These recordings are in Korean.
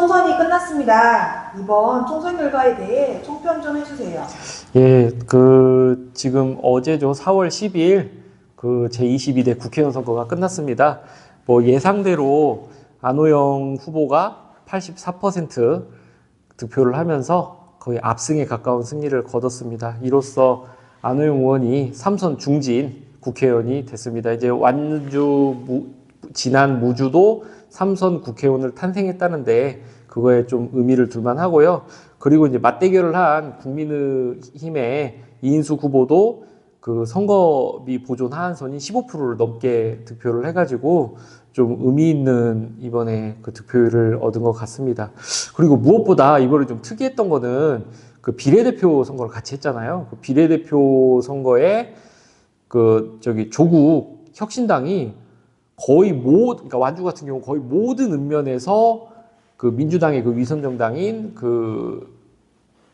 총선이 끝났습니다. 이번 총선 결과에 대해 총평 좀 해주세요. 예, 그 지금 어제죠. 4월 12일 그 제22대 국회의원 선거가 끝났습니다. 뭐 예상대로 안호영 후보가 84% 득표를 하면서 거의 압승에 가까운 승리를 거뒀습니다. 이로써 안호영 의원이 삼선 중진 국회의원이 됐습니다. 이제 완주 무, 지난 무주도 삼선 국회의원을 탄생했다는데 그거에 좀 의미를 둘만 하고요. 그리고 이제 맞대결을 한 국민의힘의 이인수 후보도 그 선거비 보존 하한선이 15%를 넘게 득표를 해가지고 좀 의미 있는 이번에 그 득표율을 얻은 것 같습니다. 그리고 무엇보다 이번에 좀 특이했던 거는 그 비례대표 선거를 같이 했잖아요. 그 비례대표 선거에 그 저기 조국 혁신당이 거의 모, 그러니까 완주 같은 경우 거의 모든 읍면에서 그 민주당의 그 위선 정당인 그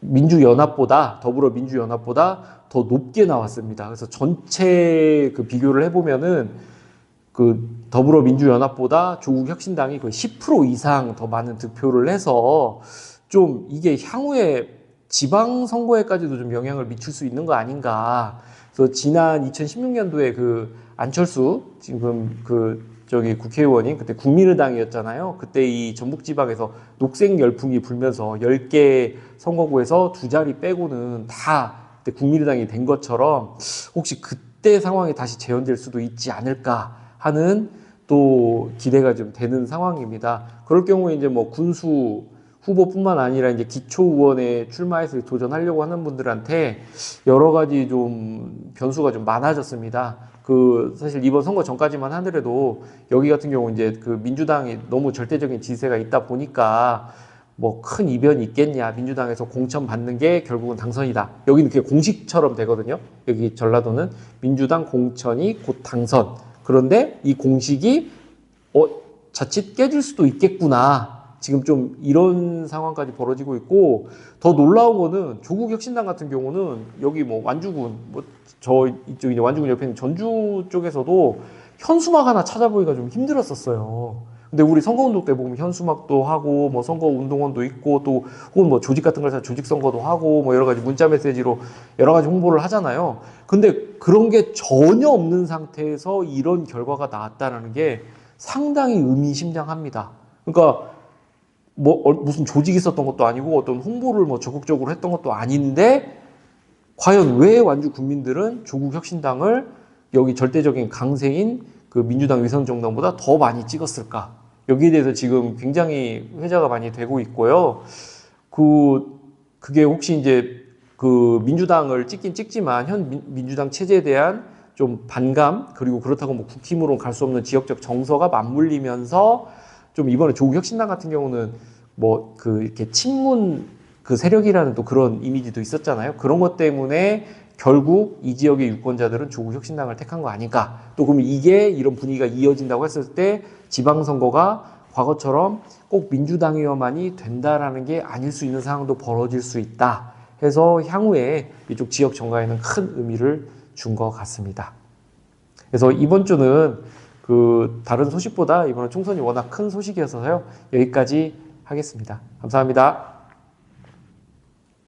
민주연합보다 더불어 민주연합보다 더 높게 나왔습니다. 그래서 전체 그 비교를 해보면은 그 더불어 민주연합보다 조국 혁신당이 거의 10% 이상 더 많은 득표를 해서 좀 이게 향후에 지방 선거에까지도 좀 영향을 미칠 수 있는 거 아닌가. 그래서 지난 2016년도에 그 안철수 지금 그 저기 국회의원이 그때 국민의당이었잖아요. 그때 이 전북 지방에서 녹색 열풍이 불면서 10개 선거구에서 두 자리 빼고는 다 그때 국민의당이 된 것처럼 혹시 그때 상황이 다시 재현될 수도 있지 않을까 하는 또 기대가 좀 되는 상황입니다. 그럴 경우에 이제 뭐 군수 후보뿐만 아니라 이제 기초 의원에 출마해서 도전하려고 하는 분들한테 여러 가지 좀 변수가 좀 많아졌습니다. 그 사실 이번 선거 전까지만 하더라도 여기 같은 경우 이제 그 민주당이 너무 절대적인 지세가 있다 보니까 뭐 큰 이변이 있겠냐. 민주당에서 공천 받는 게 결국은 당선이다. 여기는 그게 공식처럼 되거든요. 여기 전라도는 민주당 공천이 곧 당선. 그런데 이 공식이 어 자칫 깨질 수도 있겠구나 지금 좀 이런 상황까지 벌어지고 있고 더 놀라운 거는 조국 혁신당 같은 경우는 여기 뭐 완주군 뭐 저 이쪽 이제 완주군 옆에 있는 전주 쪽에서도 현수막 하나 찾아보기가 좀 힘들었었어요. 근데 우리 선거운동 때 보면 현수막도 하고 뭐 선거운동원도 있고 또 혹은 뭐 조직 같은 걸 해서 조직 선거도 하고 뭐 여러 가지 문자 메시지로 여러 가지 홍보를 하잖아요. 근데 그런 게 전혀 없는 상태에서 이런 결과가 나왔다라는 게 상당히 의미심장합니다. 그러니까 뭐 어, 무슨 조직이 있었던 것도 아니고 어떤 홍보를 뭐 적극적으로 했던 것도 아닌데 과연 왜 완주 국민들은 조국 혁신당을 여기 절대적인 강세인 그 민주당 위선 정당보다 더 많이 찍었을까? 여기에 대해서 지금 굉장히 회자가 많이 되고 있고요. 그 그게 혹시 이제 그 민주당을 찍긴 찍지만 현 민- 민주당 체제에 대한 좀 반감 그리고 그렇다고 뭐 국힘으로 갈 수 없는 지역적 정서가 맞물리면서 좀 이번에 조국 혁신당 같은 경우는 뭐 그 이렇게 친문 그 세력이라는 또 그런 이미지도 있었잖아요. 그런 것 때문에 결국 이 지역의 유권자들은 조국 혁신당을 택한 거 아닐까. 또 그럼 이게 이런 분위기가 이어진다고 했을 때 지방선거가 과거처럼 꼭 민주당이어만이 된다라는 게 아닐 수 있는 상황도 벌어질 수 있다. 해서 향후에 이쪽 지역 정가에는 큰 의미를 준 것 같습니다. 그래서 이번 주는 그 다른 소식보다 이번에 총선이 워낙 큰 소식이어서요. 여기까지 하겠습니다. 감사합니다.